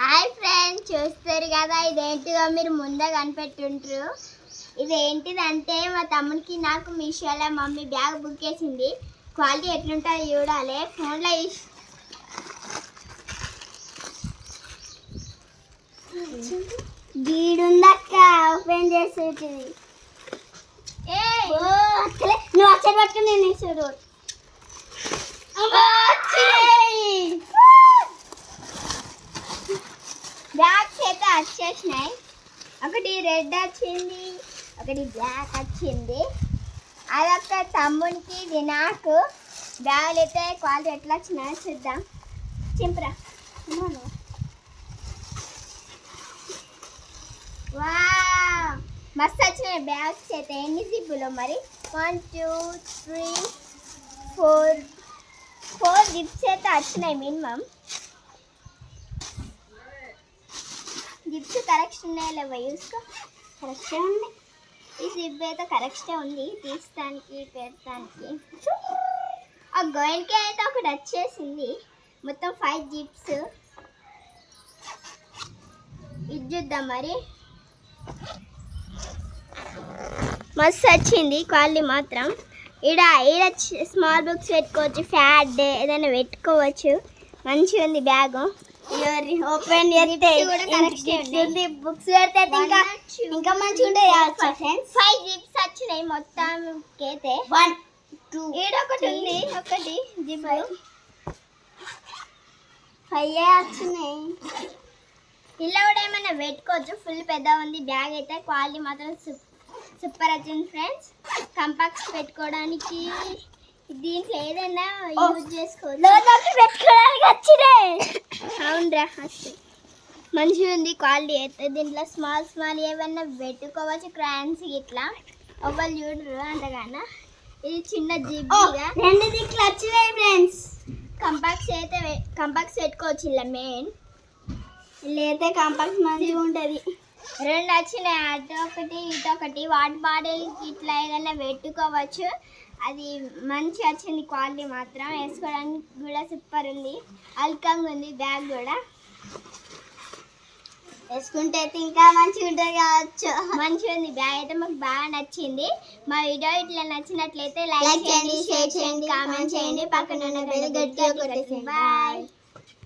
Hi friends చూస్తారు కదా ఇదేంటిదో మీరు ముందే కనిపెట్టుంటారు ఇదేంటిదంటే మా తమ్మునికి నాకు మీషోలో మమ్మీ బ్యాగ్ బుక్ చేసింది. క్వాలిటీ ఎట్లుంటుందో చూడాలి. ఫోన్లో గీడుందక్క ఓపెన్ చేసి నువ్వు అచ్చడి పట్టుకుని నేను చూడు బ్యాగ్స్ అయితే వచ్చేసినాయి ఒకటి రెడ్ వచ్చింది ఒకటి బ్లాక్ వచ్చింది. అదొక తమ్మునికి ఇది నాకు బ్యాగులు అయితే క్వాలిటీ ఎట్లా వచ్చినాయో చూద్దాం. చింపురా. వా మస్తు వచ్చినాయి బ్యాగ్స్ అయితే. ఎన్ని జిప్పులు మరి? One two three four. Four zips అయితే వచ్చినాయి మినిమం. జిప్స్ కరెక్షన్ ఉన్నాయో లేవా చూసుకో కరెక్షన్ ఉంది. ఈ జిప్ అయితే కరెక్షన్ ఉంది తీస్తానికి పెడతానికి. ఆ గోయిన్కి అయితే ఒకటి వచ్చేసింది. మొత్తం ఫైవ్ జిప్స్. ఇది చూద్దాం మరి. మస్తు వచ్చింది క్వాలిటీ మాత్రం. ఈడ ఈడ స్మాల్ బుక్స్ పెట్టుకోవచ్చు ఫ్యాడ్ ఏదైనా పెట్టుకోవచ్చు. మంచిగా ఉంది బ్యాగ్. ఓపెన్ చేస్తే ఉంది. బుక్స్ పెడితే ఇంకా ఇంకా మంచిగా ఉంటాయి ఫైవ్ జిప్స్ వచ్చినాయి మొత్తం అయితే వన్ టూ ఈడ ఒకటి ఉంది ఒకటి జిప్ ఫైవ్ వచ్చినాయి. ఇలా కూడా ఏమైనా పెట్టుకోవచ్చు. ఫుల్ పెద్ద ఉంది. బ్యాగ్ అయితే క్వాలిటీ మాత్రం సూపర్ వచ్చింది ఫ్రెండ్స్ కంపాక్స్ పెట్టుకోవడానికి దీంట్లో ఏదైనా యూజ్ చేసుకోవచ్చు. పెట్టుకోవడానికి వచ్చినాయి. అవునరా వస్తాయి మంచిగా ఉంది క్వాలిటీ. అయితే దీంట్లో స్మాల్ స్మాల్ ఏమన్నా పెట్టుకోవచ్చు క్రాన్స్ ఇట్లా ఒకళ్ళు చూడరు అంతగానా. ఇది చిన్న జిబ్బీగా రెండు దిక్కులు వచ్చినాయి ఫ్రెండ్స్. కంపాక్స్ అయితే కంపాక్స్ పెట్టుకోవచ్చు ఇలా మెయిన్ లేతే కాంపాక్స్ మంచిగా ఉంటుంది. రెండు వచ్చినాయి. అటు ఒకటి ఇటు ఒకటి వాటర్ బాటిల్ ఇట్లా ఏదైనా పెట్టుకోవచ్చు. అది మంచి వచ్చింది క్వాలిటీ మాత్రం. వేసుకోవడానికి కూడా సూపర్ ఉంది. అల్కంగా ఉంది బ్యాగ్ కూడా. వేసుకుంటే అయితే ఇంకా మంచిగా ఉంటుంది కావచ్చు. మంచిగా ఉంది. బ్యాగ్ అయితే మాకు బాగా నచ్చింది. మా వీడియో ఇట్లా నచ్చినట్లయితే లైక్ చేయండి షేర్ చేయండి కామెంట్ చేయండి. పక్కన ఉన్న బెల్ గట్టిగా కొట్టేసి బాయ్.